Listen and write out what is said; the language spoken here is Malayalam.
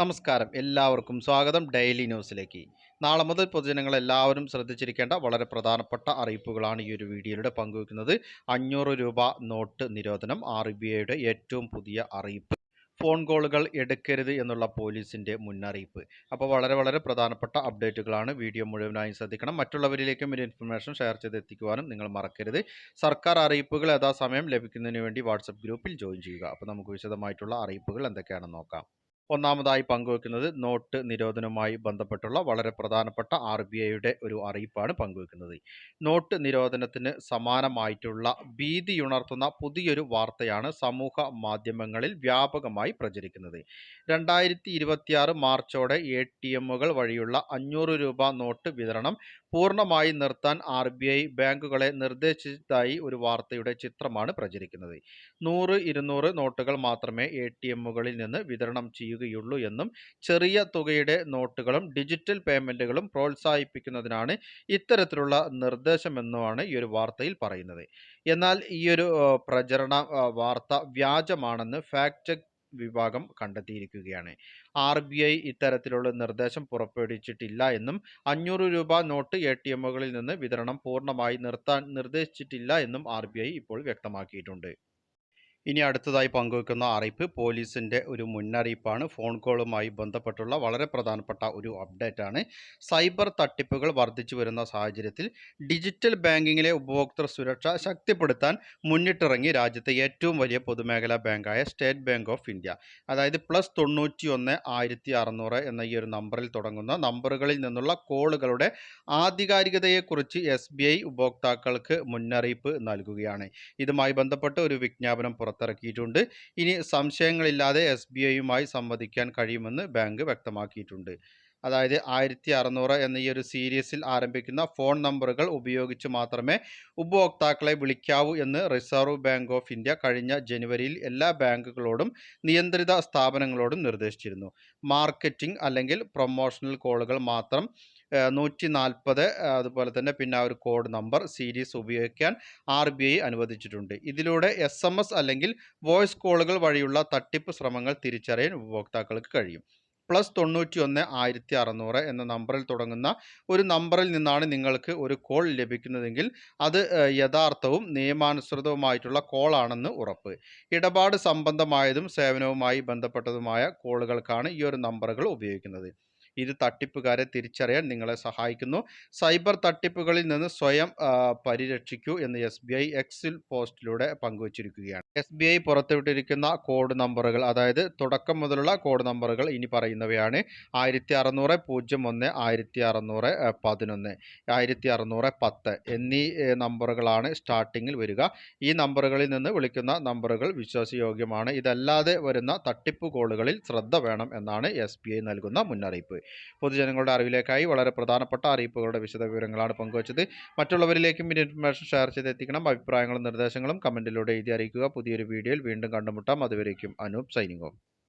നമസ്കാരം. എല്ലാവർക്കും സ്വാഗതം ഡെയിലി ന്യൂസിലേക്ക്. നാളെ മുതൽ പൊതുജനങ്ങൾ എല്ലാവരും ശ്രദ്ധിച്ചിരിക്കേണ്ട വളരെ പ്രധാനപ്പെട്ട അറിയിപ്പുകളാണ് ഈ ഒരു വീഡിയോയിലൂടെ പങ്കുവയ്ക്കുന്നത് അഞ്ഞൂറ് രൂപ നോട്ട് നിരോധനം ആർ ബി ഐയുടെ ഏറ്റവും പുതിയ അറിയിപ്പ് ഫോൺ കോളുകൾ എടുക്കരുത് എന്നുള്ള പോലീസിന്റെ മുന്നറിയിപ്പ്. അപ്പോൾ വളരെ വളരെ പ്രധാനപ്പെട്ട അപ്ഡേറ്റുകളാണ് വീഡിയോ മുഴുവനായും ശ്രദ്ധിക്കണം. മറ്റുള്ളവരിലേക്കും ഒരു ഇൻഫർമേഷൻ ഷെയർ ചെയ്ത് എത്തിക്കുവാനും നിങ്ങൾ മറക്കരുത്. സർക്കാർ അറിയിപ്പുകൾ യഥാസമയം ലഭിക്കുന്നതിന് വേണ്ടി വാട്സപ്പ് ഗ്രൂപ്പിൽ ജോയിൻ ചെയ്യുക. അപ്പോൾ നമുക്ക് വിശദമായിട്ടുള്ള അറിയിപ്പുകൾ എന്തൊക്കെയാണെന്ന് നോക്കാം. ഒന്നാമതായി പങ്കുവെക്കുന്നത് നോട്ട് നിരോധനവുമായി ബന്ധപ്പെട്ടുള്ള വളരെ പ്രധാനപ്പെട്ട ആർ ബി ഐയുടെ ഒരു അറിയിപ്പാണ് പങ്കുവെക്കുന്നത്. നോട്ട് നിരോധനത്തിന് സമാനമായിട്ടുള്ള ഭീതിയുണർത്തുന്ന പുതിയൊരു വാർത്തയാണ് സമൂഹ മാധ്യമങ്ങളിൽ വ്യാപകമായി പ്രചരിക്കുന്നത്. രണ്ടായിരത്തി ഇരുപത്തിയാറ് മാർച്ചോടെ എ ടി എമ്മുകൾ വഴിയുള്ള അഞ്ഞൂറ് രൂപ നോട്ട് വിതരണം പൂർണമായി നിർത്താൻ ആർ ബി ഐ ബാങ്കുകളെ നിർദ്ദേശിച്ചതായി ഒരു വാർത്തയുടെ ചിത്രമാണ് പ്രചരിക്കുന്നത്. നൂറ് ഇരുന്നൂറ് നോട്ടുകൾ മാത്രമേ എ ടി എമ്മുകളിൽ നിന്ന് വിതരണം ചെയ്യുകയുള്ളൂ എന്നും ചെറിയ തുകയുടെ നോട്ടുകളും ഡിജിറ്റൽ പേയ്മെന്റുകളും പ്രോത്സാഹിപ്പിക്കുന്നതിനാണ് ഇത്തരത്തിലുള്ള നിർദ്ദേശമെന്നുമാണ് ഈ ഒരു വാർത്തയിൽ പറയുന്നത്. എന്നാൽ ഈ ഒരു പ്രചരണ വാർത്ത വ്യാജമാണെന്ന് ഫാക്ട് ചെക്ക് വിഭാഗം കണ്ടെത്തിയിരിക്കുകയാണ്. ആർ ബി ഐ ഇത്തരത്തിലുള്ള നിർദ്ദേശം പുറപ്പെടുവിച്ചിട്ടില്ല എന്നും അഞ്ഞൂറ് രൂപ നോട്ട് എ ടി എമ്മുകളിൽ നിന്ന് വിതരണം പൂർണമായി നിർത്താൻ നിർദ്ദേശിച്ചിട്ടില്ല എന്നും ആർ ഇപ്പോൾ വ്യക്തമാക്കിയിട്ടുണ്ട്. ഇനി അടുത്തതായി പങ്കുവെക്കുന്ന അറിയിപ്പ് പോലീസിന്റെ ഒരു മുന്നറിയിപ്പാണ്. ഫോൺ കോളുമായി ബന്ധപ്പെട്ടുള്ള വളരെ പ്രധാനപ്പെട്ട ഒരു അപ്ഡേറ്റ് ആണ് സൈബർ തട്ടിപ്പുകൾ വർദ്ധിച്ചു വരുന്ന സാഹചര്യത്തിൽ ഡിജിറ്റൽ ബാങ്കിങ്ങിലെ ഉപഭോക്തൃ സുരക്ഷ ശക്തിപ്പെടുത്താൻ മുന്നിട്ടിറങ്ങി രാജ്യത്തെ ഏറ്റവും വലിയ പൊതുമേഖലാ ബാങ്കായ സ്റ്റേറ്റ് ബാങ്ക് ഓഫ് ഇന്ത്യ. അതായത് പ്ലസ് തൊണ്ണൂറ്റി ഒന്ന് ആയിരത്തി അറുന്നൂറ് എന്ന ഈ ഒരു നമ്പറിൽ തുടങ്ങുന്ന നമ്പറുകളിൽ നിന്നുള്ള കോളുകളുടെ ആധികാരികതയെക്കുറിച്ച് എസ് ബി ഐ ഉപഭോക്താക്കൾക്ക് മുന്നറിയിപ്പ് നൽകുകയാണ്. ഇതുമായി ബന്ധപ്പെട്ട് ഒരു വിജ്ഞാപനം പുറത്തിറക്കിയിട്ടുണ്ട്. ഇനി സംശയങ്ങളില്ലാതെ എസ് ബി ഐയുമായി സംവദിക്കാൻ കഴിയുമെന്ന് ബാങ്ക് വ്യക്തമാക്കിയിട്ടുണ്ട്. അതായത് ആയിരത്തി അറുന്നൂറ് എന്ന ഈ ഒരു സീരീസിൽ ആരംഭിക്കുന്ന ഫോൺ നമ്പറുകൾ ഉപയോഗിച്ച് മാത്രമേ ഉപഭോക്താക്കളെ വിളിക്കാവൂ എന്ന് റിസർവ് ബാങ്ക് ഓഫ് ഇന്ത്യ കഴിഞ്ഞ ജനുവരിയിൽ എല്ലാ ബാങ്കുകളോടും നിയന്ത്രിത സ്ഥാപനങ്ങളോടും നിർദ്ദേശിച്ചിരുന്നു. മാർക്കറ്റിംഗ് അല്ലെങ്കിൽ പ്രൊമോഷണൽ കോളുകൾ മാത്രം നൂറ്റി നാൽപ്പത് അതുപോലെ തന്നെ പിന്നെ ആ ഒരു കോഡ് നമ്പർ സീരീസ് ഉപയോഗിക്കാൻ ആർ ബി ഐ അനുവദിച്ചിട്ടുണ്ട്. ഇതിലൂടെ എസ് എം എസ് അല്ലെങ്കിൽ വോയിസ് കോളുകൾ വഴിയുള്ള തട്ടിപ്പ് ശ്രമങ്ങൾ തിരിച്ചറിയാൻ ഉപഭോക്താക്കൾക്ക് കഴിയും. പ്ലസ് തൊണ്ണൂറ്റി ഒന്ന് ആയിരത്തി അറുന്നൂറ് എന്ന നമ്പറിൽ തുടങ്ങുന്ന ഒരു നമ്പറിൽ നിന്നാണ് നിങ്ങൾക്ക് ഒരു കോൾ ലഭിക്കുന്നതെങ്കിൽ അത് യഥാർത്ഥവും നിയമാനുസൃതവുമായിട്ടുള്ള കോളാണെന്ന് ഉറപ്പ്. ഇടപാട് സംബന്ധമായതും സേവനവുമായി ബന്ധപ്പെട്ടതുമായ കോളുകൾക്കാണ് ഈ ഒരു നമ്പറുകൾ ഉപയോഗിക്കുന്നത്. ഇത് തട്ടിപ്പുകാരെ തിരിച്ചറിയാൻ നിങ്ങളെ സഹായിക്കുന്നു. സൈബർ തട്ടിപ്പുകളിൽ നിന്ന് സ്വയം പരിരക്ഷിക്കൂ എന്ന് എസ് ബി ഐ എക്സിൽ പോസ്റ്റിലൂടെ പങ്കുവച്ചിരിക്കുകയാണ്. എസ് ബി ഐ പുറത്തുവിട്ടിരിക്കുന്ന കോഡ് നമ്പറുകൾ അതായത് തുടക്കം മുതലുള്ള കോഡ് നമ്പറുകൾ ഇനി പറയുന്നവയാണ്. ആയിരത്തി അറുന്നൂറ് പൂജ്യം ഒന്ന് ആയിരത്തി അറുന്നൂറ് പതിനൊന്ന് ആയിരത്തി അറുന്നൂറ് പത്ത് എന്നീ നമ്പറുകളാണ് സ്റ്റാർട്ടിങ്ങിൽ വരിക. ഈ നമ്പറുകളിൽ നിന്ന് വിളിക്കുന്ന നമ്പറുകൾ വിശ്വാസയോഗ്യമാണ്. ഇതല്ലാതെ വരുന്ന തട്ടിപ്പ് കോളുകളിൽ ശ്രദ്ധ വേണം എന്നാണ് എസ് നൽകുന്ന മുന്നറിയിപ്പ്. പൊതുജനങ്ങളുടെ അറിവിലേക്കായി വളരെ പ്രധാനപ്പെട്ട അറിയിപ്പുകളുടെ വിശദ വിവരങ്ങളാണ് പങ്കുവച്ചത്. മറ്റുള്ളവരിലേക്കും ഇൻഫർമേഷൻ ഷെയർ ചെയ്ത് എത്തിക്കണം അഭിപ്രായങ്ങളും നിർദ്ദേശങ്ങളും കമന്റിലൂടെ എഴുതി അറിയിക്കുക. പുതിയൊരു വീഡിയോയിൽ വീണ്ടും കണ്ടുമുട്ടാം. അതുവരേക്കും അനൂപ് സൈനിങ് ഓഫ്